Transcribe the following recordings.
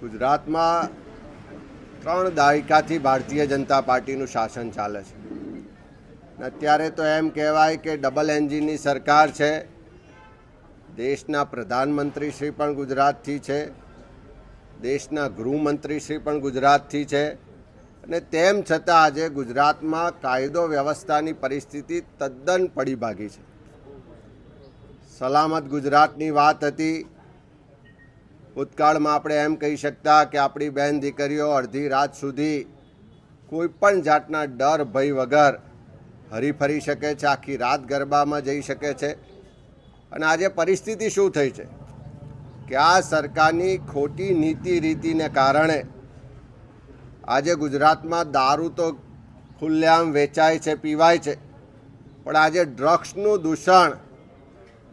ગુજરાતમાં ત્રણ દાયકાથી ભારતીય જનતા પાર્ટીનું શાસન ચાલે છે. અત્યારે તો એમ કહેવાય કે ડબલ એન્જિનની સરકાર છે. દેશના પ્રધાનમંત્રી શ્રી પણ ગુજરાતથી છે. દેશના ગૃહમંત્રી શ્રી પણ ગુજરાતથી છે. અને તેમ છતાં આજે ગુજરાતમાં કાયદો વ્યવસ્થાની પરિસ્થિતિ તદ્દન પડી ભાગી છે. સલામત ગુજરાતની વાત હતી. ભૂતકાળમાં આપણે એમ કહી શકતા કે આપણી બહેન દીકરીઓ અડધી રાત સુધી કોઈ પણ જાતના ડર, ભય વગર હરીફરી શકે છે, આખી રાત ગરબામાં જઈ શકે છે. અને આજે પરિસ્થિતિ શું થઈ છે? કે આ સરકારની ખોટી નીતિ રીતિને કારણે આજે ગુજરાતમાં દારૂ તો ખુલ્લેઆમ વેચાય છે, પીવાય છે, પણ આજે ડ્રગ્સનું દૂષણ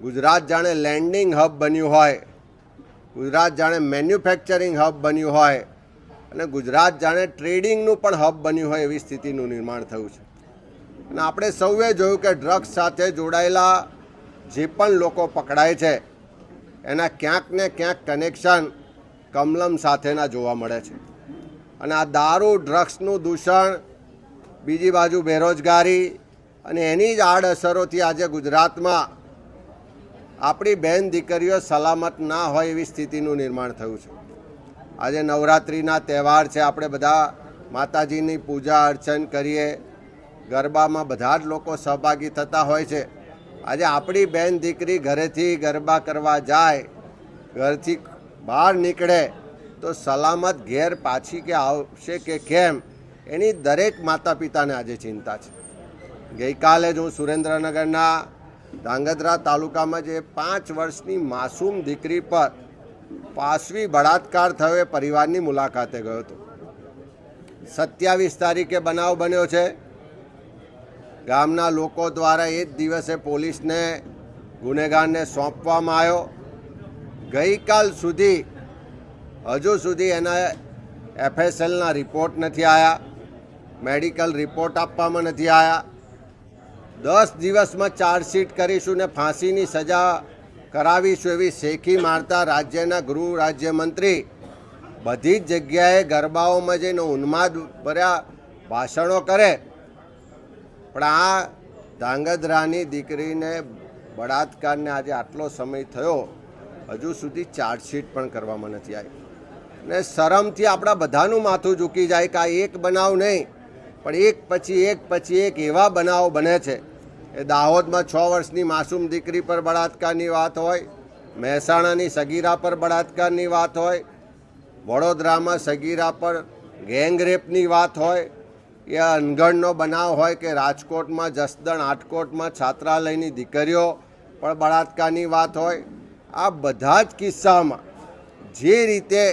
ગુજરાત જાણે લેન્ડિંગ હબ બન્યું હોય ગુજરાત જાણે મેન્યુફેક્ચરિંગ હબ બન્યું હોય અને ગુજરાત જાણે ટ્રેડિંગનું પણ હબ બન્યું હોય એવી સ્થિતિનું નિર્માણ થયું છે. અને આપણે સૌએ જોયું કે ડ્રગ્સ સાથે જોડાયેલા જે પણ લોકો પકડાય છે, એના ક્યાંક ને ક્યાંક કનેક્શન કમલમ સાથેના જોવા મળે છે. અને આ દારૂ, ડ્રગ્સનું દૂષણ, બીજી બાજુ બેરોજગારી અને એની જ આડઅસરોથી આજે ગુજરાતમાં આપણી બહેન દીકરીઓ સલામત ના હોય એવી સ્થિતિનું નિર્માણ થયું છે. આજે નવરાત્રિના તહેવાર છે, આપણે બધા માતાજીની પૂજા અર્ચન કરીએ. ગરબામાં બધા જ લોકો સહભાગી થતા હોય છે. આજે આપણી બહેન દીકરી ઘરેથી ગરબા કરવા જાય, ઘરથી બહાર નીકળે, તો સલામત ઘેર પાછી કે આવશે કે કેમ, એની દરેક માતા પિતાને આજે ચિંતા છે. ગઈકાલે જ હું સુરેન્દ્રનગરના ધાંગધ્રા તાલુકામાં જે પાંચ વર્ષની માસૂમ દીકરી પર પાશવી બળાત્કાર થયો, એ પરિવારની મુલાકાતે ગયો હતો. સત્યાવીસ તારીખે બનાવ બન્યો છે. ગામના લોકો દ્વારા એ જ દિવસે પોલીસને ગુનેગારને સોંપવામાં આવ્યો. ગઈકાલ સુધી, હજુ સુધી એના એફએસએલના રિપોર્ટ નથી આવ્યા. મેડિકલ રિપોર્ટ આપવામાં નથી આવ્યા. દસ દિવસમાં ચાર્જશીટ કરીશું ને ફાંસીની સજા કરાવીશું એવી શેખી મારતા રાજ્યના ગૃહ રાજ્યમંત્રી. બધી જ જગ્યાએ ગરબાઓમાં જઈને ઉન્માદ ભર્યા ભાષણો કરે. પણ આ ધાંગધ્રાની દીકરીને બળાત્કારને આજે આટલો સમય થયો, હજુ સુધી ચાર્જશીટ પણ કરવામાં નથી આવી. ને શરમથી આપણા બધાનું માથું ઝૂકી જાય કે આ એક બનાવ નહીં. પણ એક પછી એક પછી એક એવા બનાવો બને છે એ દાહોદમાં છ વર્ષની માસૂમ દીકરી પર બળાત્કારની વાત હોય, મહેસાણાની સગીરા પર બળાત્કારની વાત હોય, વડોદરામાં સગીરા પર ગેંગરેપની વાત હોય એ અનગઢનો બનાવ હોય કે રાજકોટમાં જસદણ, આટકોટમાં છાત્રાલયની દીકરીઓ પણ બળાત્કારની વાત હોય, આ બધા જ કિસ્સામાં જે રીતે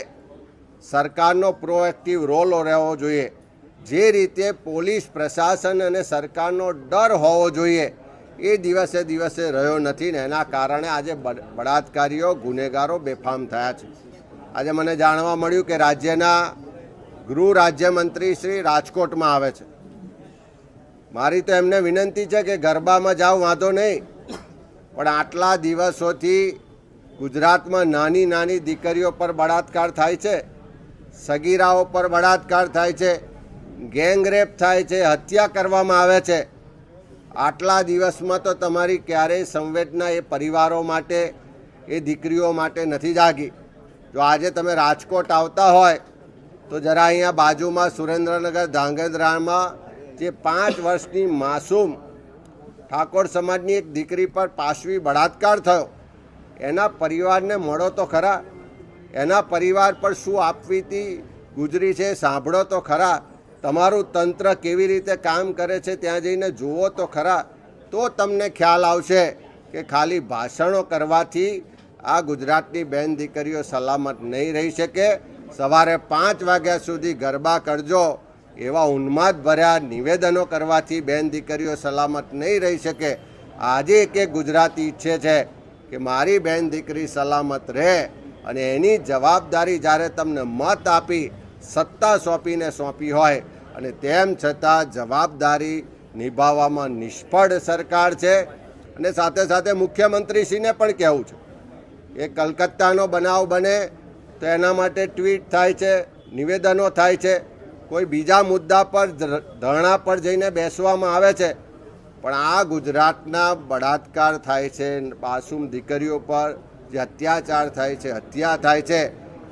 સરકારનો પ્રોએક્ટિવ રોલ રહેવો જોઈએ જે રીતે પોલીસ પ્રશાસન અને સરકારનો ડર હોવો જોઈએ, એ દિવસે દિવસે રહ્યો નથી ને એના કારણે આજે બળાત્કારીઓ, ગુનેગારો બેફામ થયા છે. આજે મને જાણવા મળ્યું કે રાજ્યના ગૃહ રાજ્યમંત્રી શ્રી રાજકોટમાં આવે છે. મારી તો એમને વિનંતી છે કે ગરબામાં જાઓ, વાંધો નહીં. પણ આટલા દિવસોથી ગુજરાતમાં નાની નાની દીકરીઓ પર બળાત્કાર થાય છે, સગીરાઓ પર બળાત્કાર થાય છે ગેંગરેપ થાય છે, હત્યા કરવામાં આવે છે. આટલા દિવસમાં તો તમારી ક્યારેય સંવેદના એ પરિવારો માટે, એ દીકરીઓ માટે નથી જાગી. જો આજે તમે રાજકોટ આવતા હોય, તો જરા અહીંયા બાજુમાં સુરેન્દ્રનગર ધાંગધ્રામાં જે પાંચ વર્ષની માસૂમ ઠાકોર સમાજની એક દીકરી પર પાશવી બળાત્કાર થયો, એના પરિવારને મળો તો ખરા. એના પરિવાર પર શું આપવીતી ગુજરી છે, સાંભળો તો ખરા. તમારું તંત્ર કેવી રીતે કામ કરે છે ત્યાં જઈને જુઓ તો ખરા, તો તમને ખ્યાલ આવશે કે ખાલી ભાષણો કરવાથી આ ગુજરાતની બેન દીકરીઓ સલામત નહીં રહી શકે. સવારે પાંચ વાગ્યા સુધી ગરબા કરજો, એવા ઉન્માદ ભર્યા નિવેદનો કરવાથી બેન દીકરીઓ સલામત નહીં રહી શકે. આજે એક એક ગુજરાતી ઈચ્છે છે કે મારી બેન દીકરી સલામત રહે અને એની જવાબદારી જ્યારે તમને મત આપી સત્તા સોંપીને સોંપી હોય અને તેમ છતાં જવાબદારી નિભાવવામાં નિષ્ફળ સરકાર છે અને સાથે સાથે મુખ્યમંત્રીશ્રીને પણ કહેવું છે એ કલકત્તાનો બનાવ બને તો એના માટે ટ્વીટ થાય છે, નિવેદનો થાય છે, કોઈ બીજા મુદ્દા પર ધરણા પર જઈને બેસવામાં આવે છે. પણ આ ગુજરાતના બળાત્કાર થાય છે, માસૂમ દીકરીઓ પર જે અત્યાચાર થાય છે, હત્યા થાય છે,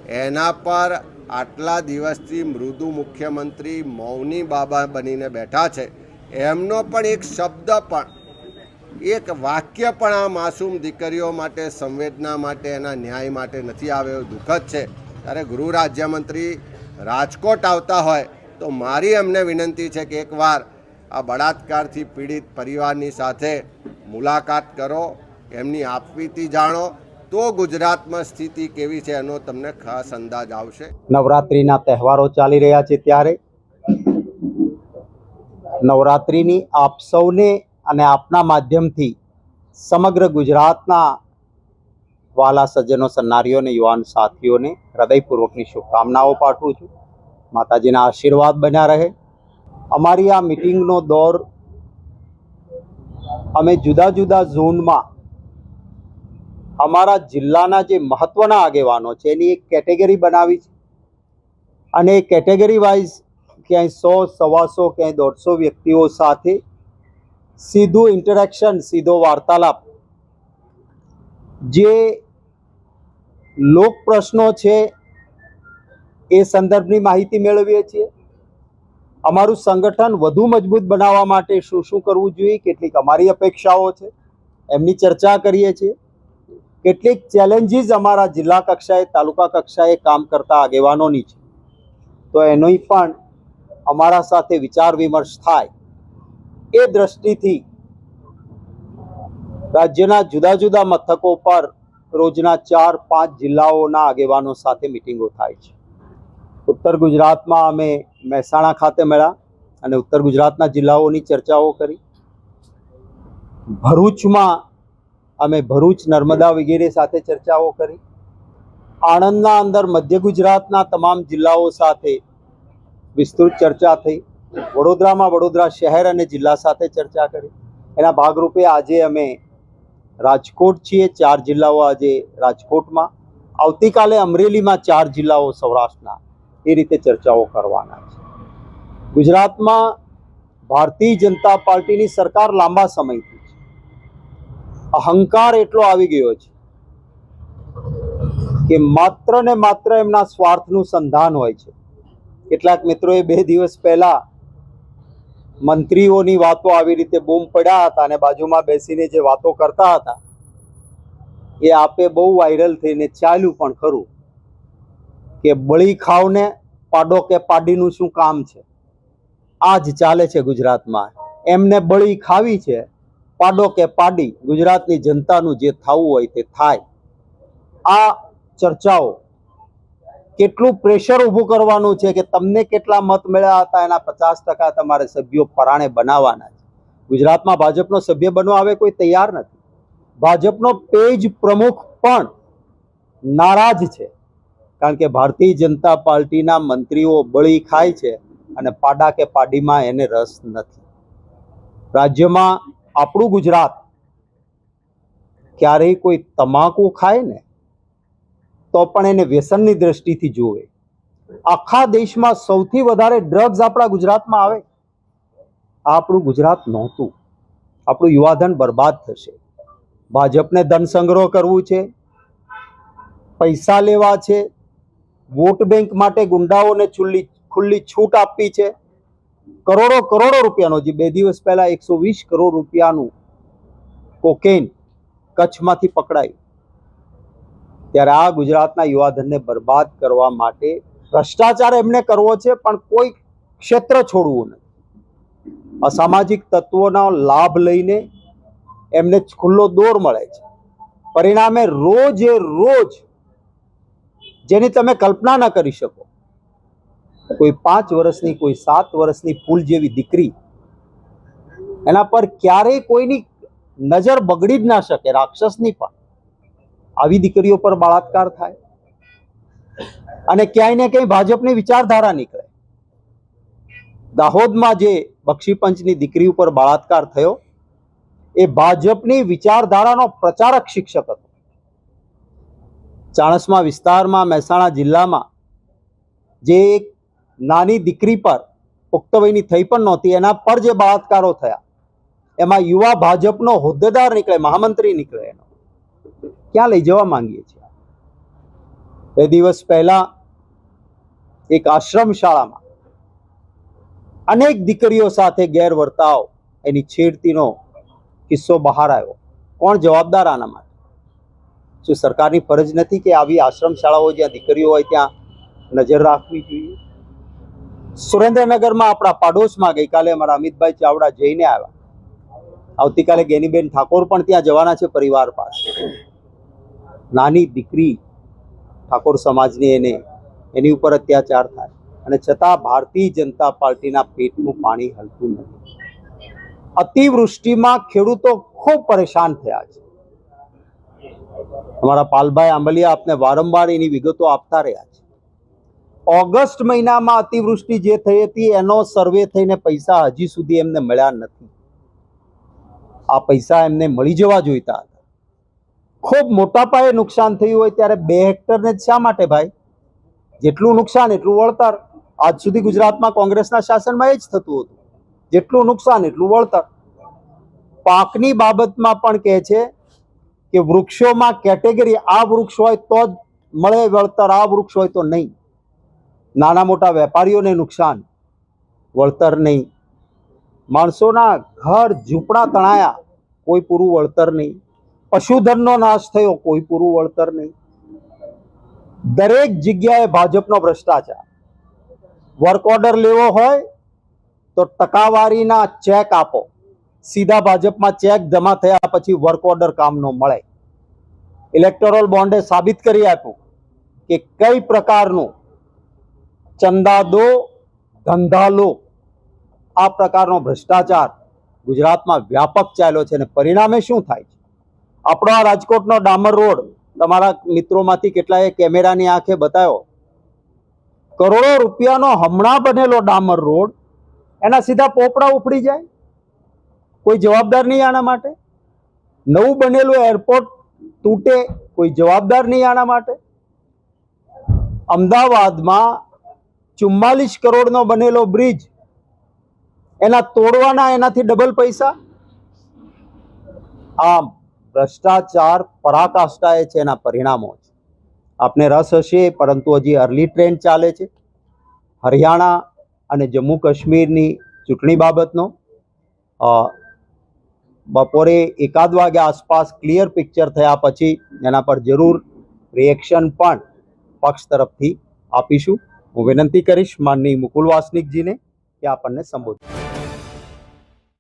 એના પર આટલા દિવસથી મૃદુ મુખ્યમંત્રી મૌની બાબા બનીને બેઠા છે. એમનો પણ એક શબ્દ પણ, એક વાક્ય પણ આ માસૂમ દીકરીઓ માટે, સંવેદના માટે, એના ન્યાય માટે નથી આવ્યો. દુઃખદ છે. ત્યારે ગૃહ રાજ્યમંત્રી રાજકોટ આવતા હોય તો મારી એમને વિનંતી છે કે એકવાર આ બળાત્કારથી પીડિત પરિવારની સાથે મુલાકાત કરો, એમની આપવીતી જાણો તો ગુજરાતમાં સ્થિતિ કેવી છે એનો તમને ખાસ અંદાજ આવશે. નવરાત્રિના તહેવારો ચાલી રહ્યા છે ત્યારે. નવરાત્રિની આપ સૌને અને આપના માધ્યમથી સમગ્ર ગુજરાતના વાલા સજ્જનો સન્નારીઓને યુવાન સાથીઓને હૃદયપૂર્વકની શુભકામનાઓ પાઠવું છું. માતાજીના આશીર્વાદ બન્યા રહે. અમારી આ મિટિંગનો દોર અમે જુદા જુદા ઝોનમાં અમારા જિલ્લાના જે મહત્વના આગેવાનો છે, એની એક કેટેગરી બનાવી છે. અને એ કેટેગરી વાઇઝ ક્યાંય સો, સવાસો, ક્યાંય દોઢસો વ્યક્તિઓ સાથે સીધું ઇન્ટરેક્શન, સીધો વાર્તાલાપ. જે લોક પ્રશ્નો છે, એ સંદર્ભની માહિતી મેળવીએ છીએ. અમારું સંગઠન વધુ મજબૂત બનાવવા માટે શું શું કરવું જોઈએ, કેટલીક અમારી અપેક્ષાઓ છે, એમની ચર્ચા કરીએ છીએ. કેટલીક ચેલેન્જીસ અમારા જિલ્લા કક્ષાએ, તાલુકા કક્ષાએ કામ કરતા આગેવાનોની છે. તો એનોય પણ અમારા સાથે વિચાર વિમર્શ થાય. એ દ્રષ્ટિથી રાજ્યના જુદા જુદા મથકો પર રોજના ચાર, પાંચ જિલ્લાઓના આગેવાનો સાથે મિટિંગો થાય છે. ઉત્તર ગુજરાતમાં અમે મહેસાણા ખાતે મળ્યા અને ઉત્તર ગુજરાતના જિલ્લાઓની ચર્ચાઓ કરી. ભરૂચમાં અમે ભરૂચ, નર્મદા વગેરે સાથે ચર્ચાઓ કરી. આણંદના અંદર મધ્ય ગુજરાતના તમામ જિલ્લાઓ સાથે વિસ્તૃત ચર્ચા થઈ. વડોદરામાં વડોદરા શહેર અને જિલ્લા સાથે ચર્ચા કરી. એના ભાગરૂપે આજે અમે રાજકોટ છીએ. ચાર જિલ્લાઓ આજે રાજકોટમાં. આવતીકાલે અમરેલીમાં ચાર જિલ્લાઓ સૌરાષ્ટ્રના. એ રીતે ચર્ચાઓ કરવાના છે. ગુજરાતમાં ભારતીય જનતા પાર્ટીની સરકાર લાંબા સમયથી અહંકાર એટલો આવી ગયો છે કે માત્ર ને માત્ર એમના સ્વાર્થનું સંધાન હોય છે. કેટલાક મિત્રોએ બે દિવસ પહેલા મંત્રીઓની વાતો આવી રીતે બૂમ પડ્યા હતા અને બાજુમાં બેસીને જે વાતો કરતા હતા, એ આપે બહુ વાયરલ થઈને ચાલ્યું પણ ખરું કે બળી ખાવને પાડો કે પાડીનું શું કામ છે? આ જ ચાલે છે ગુજરાતમાં. એમને બળી ખાવી છે પાડો કે પાડી ગુજરાતની જનતાનું જે થવું હોય તે થાય. આ ચર્ચાઓ કેટલું પ્રેશર ઊભું કરવાનું છે કે તમને કેટલા મત મળ્યા હતા એના પચાસ ટકા તમારે સભ્યો પરાણે બનાવવાના છે. ગુજરાતમાં ભાજપનો સભ્ય બનવા આવે કોઈ તૈયાર નથી. ભાજપનો પેજ પ્રમુખ પણ નારાજ છે. કારણ કે ભારતીય જનતા પાર્ટીના મંત્રીઓ બળી ખાય છે અને પાડા કે પાડીમાં એને રસ નથી. રાજ્યમાં આપણું ગુજરાત ક્યારેય કોઈ તમાકુ ખાય ને, તો પણ એને વ્યસનની દ્રષ્ટિથી જોવે આખા દેશમાં સૌથી વધારે ડ્રગ્સ આપણા ગુજરાતમાં આવે. આ આપણું ગુજરાત નહોતું. આપણું યુવાધન બરબાદ થશે. ભાજપને ધન સંગ્રહ કરવું છે, પૈસા લેવા છે, વોટ બેંક માટે ગુંડાઓને ખુલ્લી છૂટ આપવી છે. કરોડો કરોડો રૂપિયાનો જે બે દિવસ પહેલા એકસો વીસ કરોડ રૂપિયાનું કોકેન કચ્છમાંથી પકડાયું. ત્યારે આ ગુજરાતના યુવાધનને બરબાદ કરવા માટે ભ્રષ્ટાચાર એમને કરવો છે, પણ કોઈ ક્ષેત્ર છોડવું નથી. અસામાજિક તત્વોનો લાભ લઈને એમને ખુલ્લો દોર મળે છે. પરિણામે રોજે રોજ જેની તમે કલ્પના ન કરી શકો કોઈ પાંચ વર્ષની, કોઈ સાત વર્ષની ફૂલ જેવી દીકરી, એના પર ક્યારેય કોઈની નજર બગડી જ ના શકે, રાક્ષસની પણ. આવી દીકરીઓ પર બળાત્કાર થાય. અને ક્યાંય ને ક્યાંય ભાજપની વિચારધારા નીકળે. દાહોદમાં જે બક્ષીપંચની દીકરી ઉપર બળાત્કાર થયો, એ ભાજપની વિચારધારાનો પ્રચારક શિક્ષક હતો. ચાણસમા વિસ્તારમાં, મહેસાણા જિલ્લામાં જે એક નાની દીકરી પર પુખ્ત વયની થઈ પણ નહોતી, એના પર જે બળાત્કારો થયા, એમાં યુવા ભાજપનો હોદ્દેદાર નીકળે, મહામંત્રી નીકળે એનો. ક્યાં લઈ જવા માંગીએ છીએ? બે દિવસ પહેલા એક આશ્રમ શાળામાં અનેક દીકરીઓ સાથે ગેરવર્તાવ, એની છેડતીનો કિસ્સો બહાર આવ્યો. કોણ જવાબદાર આના માટે? શું સરકારની ફરજ નથી કે આવી આશ્રમ શાળાઓ જ્યાં દીકરીઓ હોય ત્યાં નજર રાખવી જોઈએ? સુરેન્દ્રનગરમાં આપણા પાડોશમાં ગઈકાલે અમારા અમિતભાઈ ચાવડા જઈને આવ્યા. આવતીકાલે ગેનીબેન ઠાકોર પણ ત્યાં જવાના છે પરિવાર પાસે. નાની દીકરી ઠાકોર સમાજની એને, એની ઉપર અત્યાચાર થાય. અને છતાં ભારતીય જનતા પાર્ટીના પેટનું પાણી હલતું નથી. અતિવૃષ્ટિમાં ખેડૂતો ખૂબ પરેશાન થયા છે. અમારા પાલભાઈ આંબલિયા આપને વારંવાર એની વિગતો આપતા રહ્યા છે. ઓગસ્ટ મહિનામાં અતિવૃષ્ટિ જે થઈ હતી, એનો સર્વે થઈને પૈસા હજી સુધી એમને મળ્યા નથી. આ પૈસા એમને મળી જવા જોઈતા હતા. ખૂબ મોટા પાયે નુકસાન થયું હોય ત્યારે બે હેક્ટરને શા માટે ભાઈ? જેટલું નુકસાન એટલું વળતર. આજ સુધી ગુજરાતમાં કોંગ્રેસના શાસનમાં એ જ થતું હતું. જેટલું નુકસાન એટલું વળતર. પાકની બાબતમાં પણ કહે છે કે વૃક્ષોમાં કેટેગરી આ વૃક્ષ હોય તો જ મળે, વળતર આ વૃક્ષ હોય તો નહીં. નાના મોટા વેપારીઓને નુકસાન. વળતર નહીં. માણસોના ઘર ઝૂંપડા તણાયા, કોઈ પૂરું વળતર નહીં. પશુધનનો નાશ થયો, કોઈ પૂરું વળતર નહીં. દરેક જગ્યાએ ભાજપનો ભ્રષ્ટાચાર. વર્ક ઓર્ડર લેવો હોય, તો ટકાવારીના ચેક આપો. સીધા ભાજપમાં ચેક જમા થયા પછી વર્ક ઓર્ડર કામ ન મળે. ઇલેક્ટોરલ બોન્ડે સાબિત કરી આપ્યું કે કઈ પ્રકારનું ચંદા દો, ધંધા લો. આ પ્રકારનો ભ્રષ્ટાચાર ગુજરાતમાં વ્યાપક ચાલ્યો છે અને પરિણામે શું થાય છે? આપણો આ રાજકોટનો ડામર રોડ તમારા મિત્રોમાંથી કેટલાએ કેમેરાની આંખે બતાવ્યો. કરોડો રૂપિયાનો હમણાં બનેલો ડામર રોડ, એના સીધા પોપડા ઉપડી જાય? કોઈ જવાબદાર નહીં આના માટે? નવું બનેલું એરપોર્ટ તૂટે, કોઈ જવાબદાર નહીં આના માટે? અમદાવાદમાં ચુમ્માલીસ કરોડનો બનેલો બ્રિજ, એના તોડવાના એનાથી ડબલ પૈસા? આમ, ભ્રષ્ટાચાર પરાકાષ્ઠાએ છે એના પરિણામો છે. આપને રસ હશે, પરંતુ હજી અર્લી ટ્રેન્ડ ચાલે છે. હરિયાણા અને જમ્મુ કાશ્મીરની ચૂંટણી બાબતનો બપોરે એકાદ વાગ્યા આસપાસ ક્લિયર પિક્ચર થયા પછી એના પર જરૂર રિએક્શન પણ પક્ષ તરફથી આપીશું. હું વિનંતી કરીશ માનની મુકુલ વાસનિકજીને કે આપણને સંબોધન